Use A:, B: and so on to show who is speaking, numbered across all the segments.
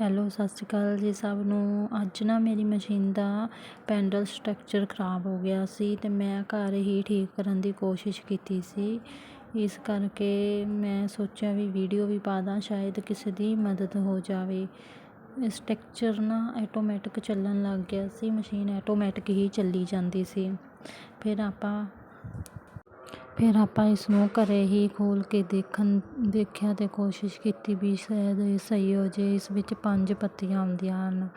A: Hello ਸਤਿ ਸ਼੍ਰੀ ਅਕਾਲ ਜੀ ਸਭ ਨੂੰ। ਅੱਜ ਨਾ ਮੇਰੀ ਮਸ਼ੀਨ ਦਾ ਪੈਂਡਲ ਸਟਰਕਚਰ ਖਰਾਬ ਹੋ ਗਿਆ ਸੀ ਅਤੇ ਮੈਂ ਘਰ ਹੀ ਠੀਕ ਕਰਨ ਦੀ ਕੋਸ਼ਿਸ਼ ਕੀਤੀ ਸੀ। ਇਸ ਕਰਕੇ ਮੈਂ ਸੋਚਿਆ ਵੀ ਵੀਡੀਓ ਵੀ ਪਾ ਦਾਂ, ਸ਼ਾਇਦ ਕਿਸੇ ਦੀ ਮਦਦ ਹੋ ਜਾਵੇ। ਸਟਰਕਚਰ ਨਾ ਐਟੋਮੈਟਿਕ ਚੱਲਣ ਲੱਗ ਗਿਆ ਸੀ, ਮਸ਼ੀਨ ਐਟੋਮੈਟਿਕ ਹੀ ਚੱਲੀ ਜਾਂਦੀ ਸੀ। ਫਿਰ ਆਪਾਂ ਫਿਰ ਆਪਾਂ ਇਸਨੂੰ ਘਰ ਹੀ ਖੋਲ੍ਹ ਕੇ ਦੇਖਣ, ਦੇਖਿਆ ਅਤੇ ਕੋਸ਼ਿਸ਼ ਕੀਤੀ ਵੀ ਸ਼ਾਇਦ ਇਹ ਸਹੀ ਹੋ ਜਾਵੇ ਇਸ ਵਿੱਚ ਪੰਜ ਪੱਤੀਆਂ ਆਉਂਦੀਆਂ ਹਨ।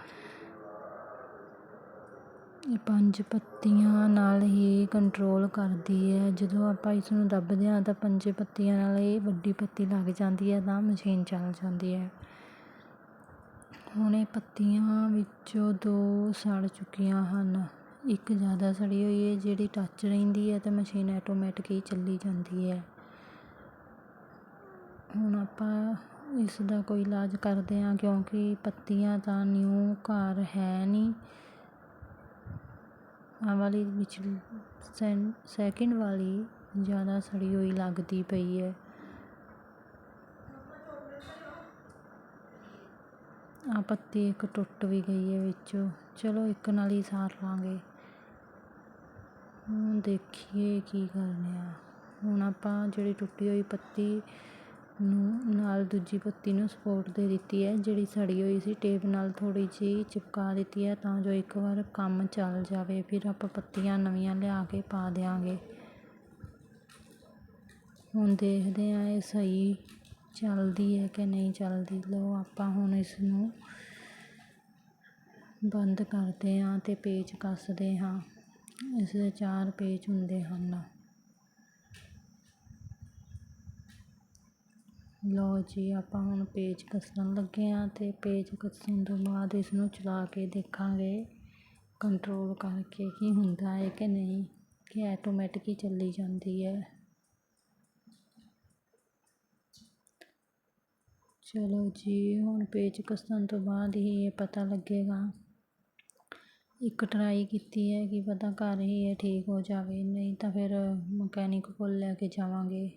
A: ਇਹ ਪੰਜ ਪੱਤੀਆਂ ਨਾਲ ਹੀ ਕੰਟਰੋਲ ਕਰਦੀ ਹੈ। ਜਦੋਂ ਆਪਾਂ ਇਸਨੂੰ ਦੱਬਦੇ ਹਾਂ ਤਾਂ ਪੰਜ ਪੱਤੀਆਂ ਨਾਲ ਇਹ ਵੱਡੀ ਪੱਤੀ ਲੱਗ ਜਾਂਦੀ ਹੈ, ਤਾਂ ਮਸ਼ੀਨ ਚੱਲ ਜਾਂਦੀ ਹੈ। ਹੁਣ ਇਹ ਪੱਤੀਆਂ ਵਿੱਚੋਂ ਦੋ ਸੜ ਚੁੱਕੀਆਂ ਹਨ। ਇੱਕ ਜ਼ਿਆਦਾ ਸੜੀ ਹੋਈ ਹੈ, ਜਿਹੜੀ ਟੱਚ ਰਹਿੰਦੀ ਹੈ ਅਤੇ ਮਸ਼ੀਨ ਐਟੋਮੈਟਿਕ ਹੀ ਚੱਲੀ ਜਾਂਦੀ ਹੈ। ਹੁਣ ਆਪਾਂ ਇਸ ਦਾ ਕੋਈ ਇਲਾਜ ਕਰਦੇ ਹਾਂ, ਕਿਉਂਕਿ ਪੱਤੀਆਂ ਤਾਂ ਨਿਊ ਘਰ ਹੈ ਨਹੀਂ। ਆਹ ਵਾਲੀ ਵਿਚਲੀ ਸੈਕਿੰਡ ਵਾਲੀ ਜ਼ਿਆਦਾ ਸੜੀ ਹੋਈ ਲੱਗਦੀ ਪਈ ਹੈ। ਆ ਪੱਤੀ ਇੱਕ ਟੁੱਟ ਵੀ ਗਈ ਹੈ ਵਿੱਚੋਂ। ਚਲੋ ਇੱਕ ਨਾਲ ਹੀ ਸਾਰ ਲਾਂਗੇ। ਹੁਣ ਦੇਖੀਏ ਕੀ ਕਰਨੇ ਆ। ਹੁਣ ਆਪਾਂ ਜਿਹੜੀ ਟੁੱਟੀ ਹੋਈ ਪੱਤੀ ਨੂੰ, ਨਾਲ ਦੂਜੀ ਪੱਤੀ ਨੂੰ ਸਪੋਰਟ ਦੇ ਦਿੱਤੀ ਹੈ, ਜਿਹੜੀ ਸੜੀ ਹੋਈ ਸੀ ਟੇਪ ਨਾਲ ਥੋੜ੍ਹੀ ਜਿਹੀ ਚਿਪਕਾ ਦਿੱਤੀ ਹੈ, ਤਾਂ ਜੋ ਇੱਕ ਵਾਰ ਕੰਮ ਚੱਲ ਜਾਵੇ। ਫਿਰ ਆਪਾਂ ਪੱਤੀਆਂ ਨਵੀਆਂ ਲਿਆ ਕੇ ਪਾ ਦਿਆਂਗੇ। ਹੁਣ ਦੇਖਦੇ ਹਾਂ ਇਹ ਸਹੀ ਚੱਲਦੀ ਹੈ ਕਿ ਨਹੀਂ ਚੱਲਦੀ। ਲਓ, ਆਪਾਂ ਹੁਣ ਇਸ ਨੂੰ ਬੰਦ ਕਰਦੇ ਹਾਂ ਅਤੇ ਪੇਚ ਕੱਸਦੇ ਹਾਂ। ਇਸ ਦੇ ਚਾਰ ਪੇਚ ਹੁੰਦੇ ਹਨ। ਲਓ ਜੀ, ਆਪਾਂ ਹੁਣ ਪੇਚ ਕੱਸਣ ਲੱਗੇ ਹਾਂ ਅਤੇ ਪੇਚ ਕੱਸਣ ਤੋਂ ਬਾਅਦ ਇਸ ਨੂੰ ਚਲਾ ਕੇ ਦੇਖਾਂਗੇ ਕੰਟਰੋਲ ਕਰਕੇ ਕੀ ਹੁੰਦਾ ਹੈ ਕਿ ਨਹੀਂ, ਕਿ ਆਟੋਮੈਟਿਕ ਹੀ ਚੱਲੀ ਜਾਂਦੀ ਹੈ। ਚਲੋ ਜੀ, ਹੁਣ ਪੇਚ ਕੱਸਣ ਤੋਂ ਬਾਅਦ ਹੀ ਇਹ ਪਤਾ ਲੱਗੇਗਾ ਇੱਕ ਟਰਾਈ ਕੀਤੀ ਹੈ ਕਿ ਪਤਾ ਘਰ ਹੀ ਇਹ ਠੀਕ ਹੋ ਜਾਵੇ, ਨਹੀਂ ਤਾਂ ਫਿਰ ਮਕੈਨਿਕ ਕੋਲ ਲੈ ਕੇ ਜਾਵਾਂਗੇ।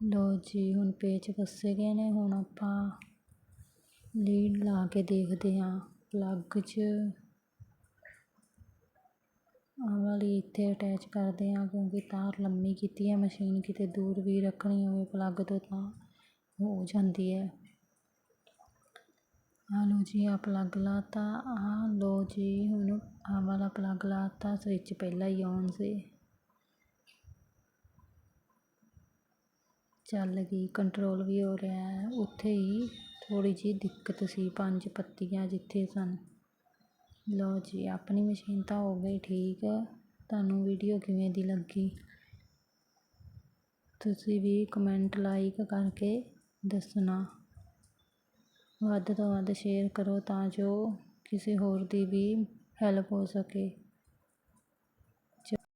A: ਲਓ ਜੀ, ਹੁਣ ਪੇਚ ਕੱਸੇ ਗਏ ਨੇ, ਹੁਣ ਆਪਾਂ ਲੀਡ ਲਾ ਕੇ ਦੇਖਦੇ ਹਾਂ। ਪਲੱਗ 'ਚ ਆਹ ਵਾਲੀ ਇੱਥੇ ਅਟੈਚ ਕਰਦੇ ਹਾਂ, ਕਿਉਂਕਿ ਤਾਰ ਲੰਮੀ ਕੀਤੀ ਹੈ, ਮਸ਼ੀਨ ਕਿਤੇ ਦੂਰ ਵੀ ਰੱਖਣੀ ਹੋਵੇ ਪਲੱਗ ਤੋਂ ਤਾਂ ਹੋ ਜਾਂਦੀ ਹੈ। ਆਹ ਲਓ ਜੀ ਆ ਪਲੱਗ ਲਾਤਾ। ਆ ਲਓ ਜੀ, ਹੁਣ ਆ ਵਾਲਾ ਪਲੱਗ ਲਾ ਲਾਤਾ ਸਵਿਚ ਪਹਿਲਾਂ ਹੀ ਔਨ ਸੀ। ਚੱਲ ਗਈ ਕੰਟਰੋਲ ਵੀ ਹੋ ਰਿਹਾ ਹੈ। ਉੱਥੇ ਹੀ ਥੋੜ੍ਹੀ ਜਿਹੀ ਦਿੱਕਤ ਸੀ, ਪੰਜ ਪੱਤੀਆਂ ਜਿੱਥੇ ਸਨ। ਲਓ ਜੀ, ਆਪਣੀ ਮਸ਼ੀਨ ਤਾਂ ਹੋ ਗਈ ਠੀਕ। ਤੁਹਾਨੂੰ ਵੀਡੀਓ ਕਿਵੇਂ ਦੀ ਲੱਗੀ? ਤੁਸੀਂ ਵੀ ਕਮੈਂਟ ਲਾਈਕ ਕਰਕੇ ਦੱਸਣਾ। ਵੱਧ ਤੋਂ ਵੱਧ ਸ਼ੇਅਰ ਕਰੋ ਤਾਂ ਜੋ ਕਿਸੇ ਹੋਰ ਦੀ ਵੀ ਹੈਲਪ ਹੋ ਸਕੇ।